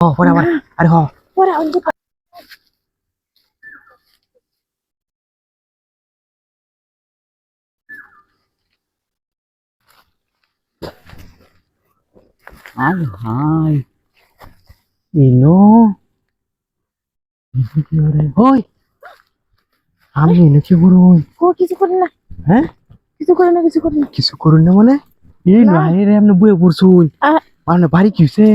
হ পরে আবার আরে হ পরে অঞ্জু আরে হাই ইনো হই আমি এনে কি করুন ও কিছু করে না। হ্যাঁ? কিছু করে না কিছু করে না। কিছু করুন না মানে? এই। নাই রে আপনি বয়ে পড়ছুন মানে বাড়ি কি হইছে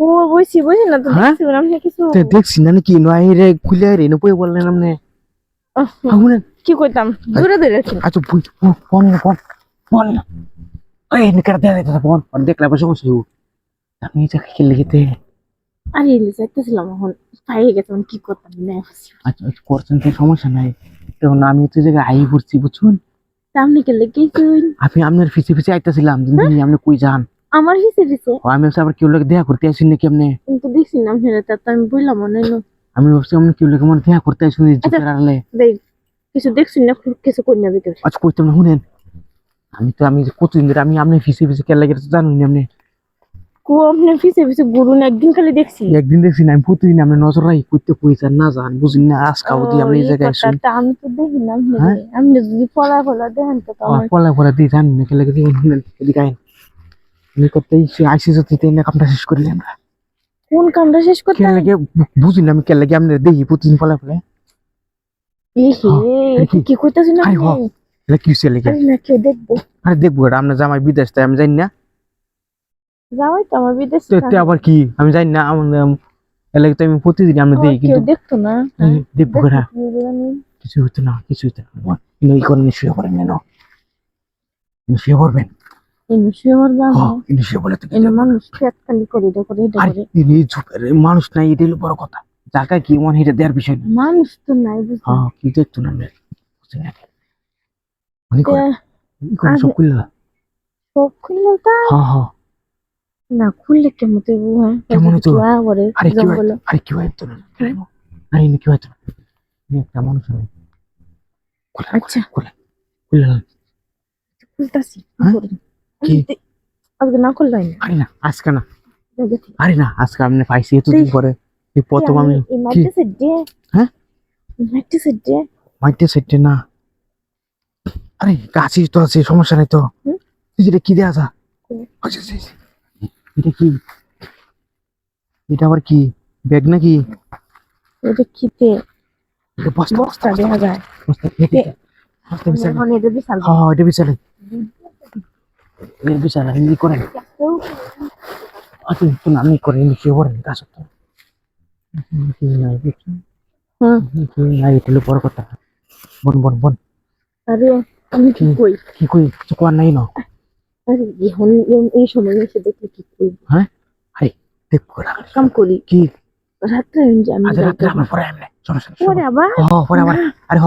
ও বইছি বইছি না তো? হ্যাঁ? দেখছি না আপনি কিছু তে দেখছি না নাকি? নাই রে খুলে রে নে বললেন আপনি আগুনে। কি কইতাম? দূরে দূরে রাখি আচ্ছা বুঝ ফোন না ফোন ফোন না। এই নিকার দে দে ফোন আর দেখলা বসে বসে আমি এটা খেলে গেতে আরে ইলি যাইতেছিলাম এখন পাই গেছে কি করতাম? না আচ্ছা আচ্ছা, করছেন তো সমস্যা নাই। তখন আমি তো জায়গায় আই পড়ছি বুঝছুন? সামনে গেলে কি কইন? আমি আপনার ফিসে ফিসে আইতাছিলাম দিন আপনি কই যান? আমার হিসে দিছে। ও, আমি ভাবছি আবার কেউ লোক দেখা করতে আসেন নাকি আপনি? কিন্তু দেখছি না আপনি তা তো আমি বললাম মনে হলো আমি ভাবছি আপনি কেউ লোক আমার দেখা করতে আসেন আচ্ছা। জুতের আড়ালে। দেখ কিছু দেখছি না কিছু করি না দিতে আচ্ছা কইতাম না শুনেন। আমি তো আমি কতদিন ধরে আমি আপনি ফিসে ফিসে কেন লাগে জানুন আপনি। কো আপনি ফিসে ফিসে গুরু না একদিন খালি দেখছি। একদিন দেখছি না আমি প্রতিদিন আপনি নজর রাখি করতে কইছেন না জান বুঝিন না আজকা বুঝি আপনি এই ও, জায়গায় কথাটা আসুন। তা আমি তো দেখি না আপনি হ্যাঁ? আপনি যদি ফলা ফলা দেখেন তো আমার পলা পলা দিয়ে জানি না কেন লাগে দিয়ে শুনেন এদিকে আইন আমি করতে আইসি যদি তাই না কামটা শেষ করিলে আমরা। কোন কামটা শেষ করতে? কেন লাগে বুঝি না আমি কেন লাগে আপনি দেখি প্রতিদিন ফলা ফলে হ্যাঁ, কি? কি কইতাছেন আরে আপনি? হ। এটা কি হইছে লেগে? না কেউ দেখব? আরে দেখব এটা আপনার জামাই বিদেশ তাই আমি জানি না। যাওয়াই তো আমার বিদেশ তো আবার কি? আমি জানি না আমার এলাকা তো আমি প্রতিদিন আমরা দেখি কিন্তু দেখতো না? দেখব জানি। কিছু হইতো না কিছু হইতো না। এই শুয়ে পড়েন কেন শুয়ে পড়বেন এই শুয়ে আমার হ বাবা কিন্তু শুয়ে পড়লে তো এই মানুষ নাই এটা বড় কথা। জায়গায় কি মনে দেওয়ার বিষয় না। মানুষ তো নাই হ্যাঁ কি দেখতো না আমরা বুঝছেন না? করে ই করে সব খুললা? সব খুললে তা? হ্যাঁ হ্যাঁ। না খুললে কেমন তো হ্যাঁ? কেমন হইতো? আরে কি হয় আরে কি হয়। তো না। আরে কি হয় তো না। একটা মানুষ আচ্ছা। খুলে। খুলে খুলতাছি হ্যাঁ? কি? আজকে না খুললাই না? আরে না আজকে না। আরে না আজকে আমি পাইছি এতদিন পরে। এই প্রথম আমি এই মাটি সেট দিয়ে হ্যাঁ? এই মাটি সেট দিয়ে মাইটে সেটে না। আরে গাছি তো আছে সমস্যা নাই তো। হুম? কি দেয়া যা। আচ্ছা, আচ্ছা, আচ্ছা। এটা কি? এটা আবার কি? ব্যাগ নাকি? এটা খিতে এটা বস্তা বস্তা দেখা যায়। বস্তা এটা কি? এটা বিশাল হ্যাঁ হ্যাঁ, এটা বিছানা বিছানা হিন্দি করেন। আচ্ছা তো আমি করে হিন্দি শুয়ে পড়েন কাজ নাই কিছু হুম। কি নাই এটা হলো বড় কথা। বন বন বন আরে আমি কি? কই? কি কই? কিছু করার নাই না। আরে এখন এই- সময় এসে দেখলে কি কই দেখব না কাম করি। কি? রাত্রে আমি আজ যাই রাত্রে। আমার পরে এমনি। সমস্যা পরে আবার? হ, পরে আবার। আরে হ।